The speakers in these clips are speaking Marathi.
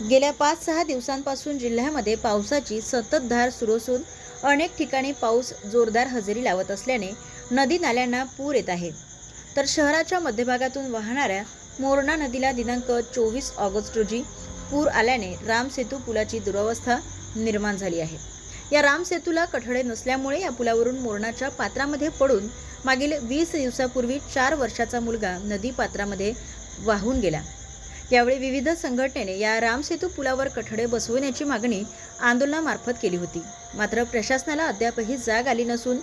गेल्या पाच सहा दिवसांपासून जिल्ह्यामध्ये पावसाची संततधार सुरू असून अनेक ठिकाणी पाऊस जोरदार हजेरी लावत असल्याने नदी नाल्यांना पूर येत आहे. तर शहराच्या मध्यभागातून वाहणाऱ्या मोरणा नदीला दिनांक चोवीस ऑगस्ट रोजी पूर आल्याने रामसेतू पुलाची दुरावस्था निर्माण झाली आहे. या रामसेतूला कठडे नसल्यामुळे या पुलावरून मोरणाच्या पात्रामध्ये पडून मागील वीस दिवसापूर्वी चार वर्षाचा मुलगा नदी पात्रामध्ये वाहून गेला. यावेळी विविध संघटनेने या रामसेतू पुलावर कठडे बसविण्याची मागणी आंदोलनामार्फत केली होती. मात्र प्रशासनाला अद्यापही जाग आली नसून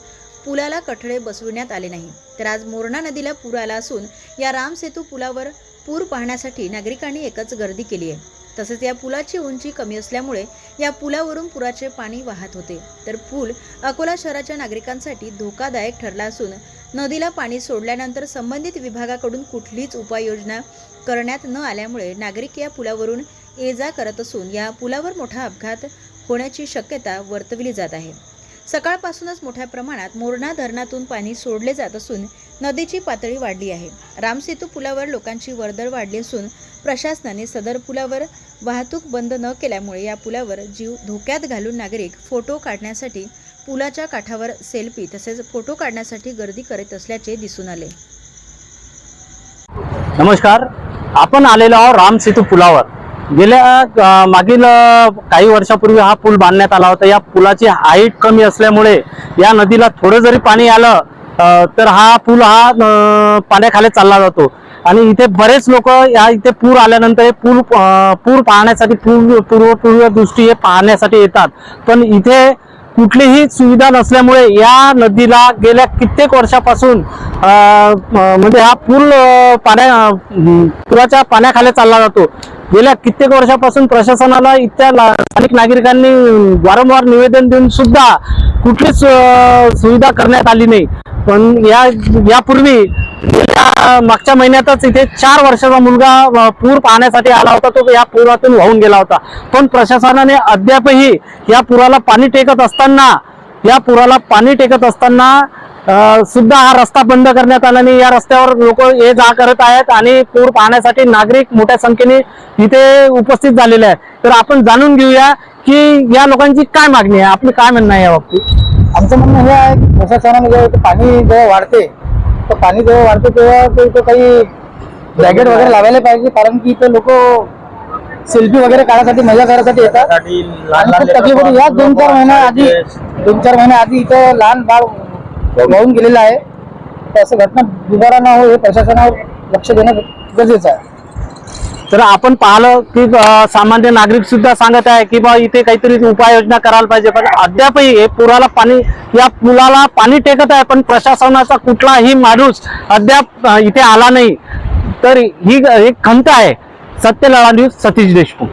पुलाला कठडे बसविण्यात आले नाही. तर आज मोरणा नदीला पूर आला असून या रामसेतू पुलावर पूर पाहण्यासाठी नागरिकांनी एकच गर्दी केली आहे. तसेच या पुलाची उंची कमी असल्यामुळे या पुलावरून पुराचे पाणी वाहत होते. तर पूल अकोला शहराच्या नागरिकांसाठी धोकादायक ठरला असून नदीला पाणी सोडल्यानंतर संबंधित विभागाकडून कुठलीच उपाययोजना करण्यात न आल्यामुळे नागरिक या पुलावरून ये जा करत असून या पुलावर मोठा अपघात होण्याची शक्यता वर्तविली जात आहे. सकाळपासूनच मोठ्या प्रमाणात मोरणा धरणातून पाणी सोडले जात असून नदीची पातळी वाढली आहे. रामसेतू पुलावर लोकांची वर्दळ वाढली असून प्रशासनाने सदर पुलावर वाहतूक बंद न केल्यामुळे या पुलावर जीव धोक्यात घालून नागरिक फोटो काढण्यासाठी पुलाच्या काठावर सेल्फी तसेच फोटो काढण्यासाठी गर्दी करत असल्याचे दिसून आले. नमस्कार. आपण आलेलो आहोत राम सेतू पुलावर. गेल्या मागील काही वर्षापूर्वी हा पूल बांधण्यात आला होता. या पुलाची हाईट कमी असल्यामुळे या नदीला थोडं जरी पाणी आलं तर हा पूल हा पाण्याखाली चालला जातो. आणि इथे बरेच लोक या इथे पूर आल्यानंतर हे पूल पूर पाहण्यासाठी पूर्व पूर्व पूर्व दृष्टी हे पाहण्यासाठी येतात. पण इथे कुठलीही सुविधा नसल्यामुळे या नदीला गेल्या कित्येक वर्षापासून म्हणजे हा पूल पाण्या पुराच्या पाण्याखाली चालला जातो. गेल्या कित्येक वर्षापासून प्रशासनाला इतक्या स्थानिक नागरिकांनी वारंवार निवेदन देऊन सुद्धा कुठलीच सुविधा करण्यात आली नाही. पण या यापूर्वी मागच्या महिन्यातच इथे चार वर्षाचा मुलगा पूर पाहण्यासाठी आला होता तो या पुरातून वाहून गेला होता. पण प्रशासनाने अद्यापही या पुराला पाणी टेकत असताना या पुराला पाणी टेकत असताना सुद्धा हा रस्ता बंद करण्यात आला आणि या रस्त्यावर लोक ये जा करत आहेत आणि पूर पाहण्यासाठी नागरिक मोठ्या संख्येने इथे उपस्थित झालेले आहेत. तर आपण जाणून घेऊया की या लोकांची काय मागणी आहे. आपलं काय म्हणणं आहे या बाबतीत? आमचं म्हणणं हे आहे प्रशासनाने जेव्हा पाणी जेव्हा वाढते तर पाणी जेव्हा वाढते तेव्हा ते इथे काही बॅगेट वगैरे लावायला पाहिजे कारण की इथे लोक सेल्फी वगैरे काढायसाठी मजा करायसाठी येतात. आणि खूप तकलीफ होती. या दोन चार महिन्या आधी दोन चार महिन्या आधी इथं लहान बाळ वाहून गेलेलं आहे. तर असं घटना दुबारा न हो हे प्रशासनावर लक्ष देणं गरजेचं आहे. तर आपण पाहिलं की सामान्य नागरिक सुद्धा सांगत आहे की बा इथे काहीतरी उपाययोजना करायला पाहिजे. पण अद्यापही हे पुराला पाणी या पुलाला पाणी टेकत आहे पण प्रशासनाचा कुठलाही माणूस अद्याप इथे आला नाही. तर ही एक खंत आहे. सत्यलढा न्यूज सतीश देशमुख.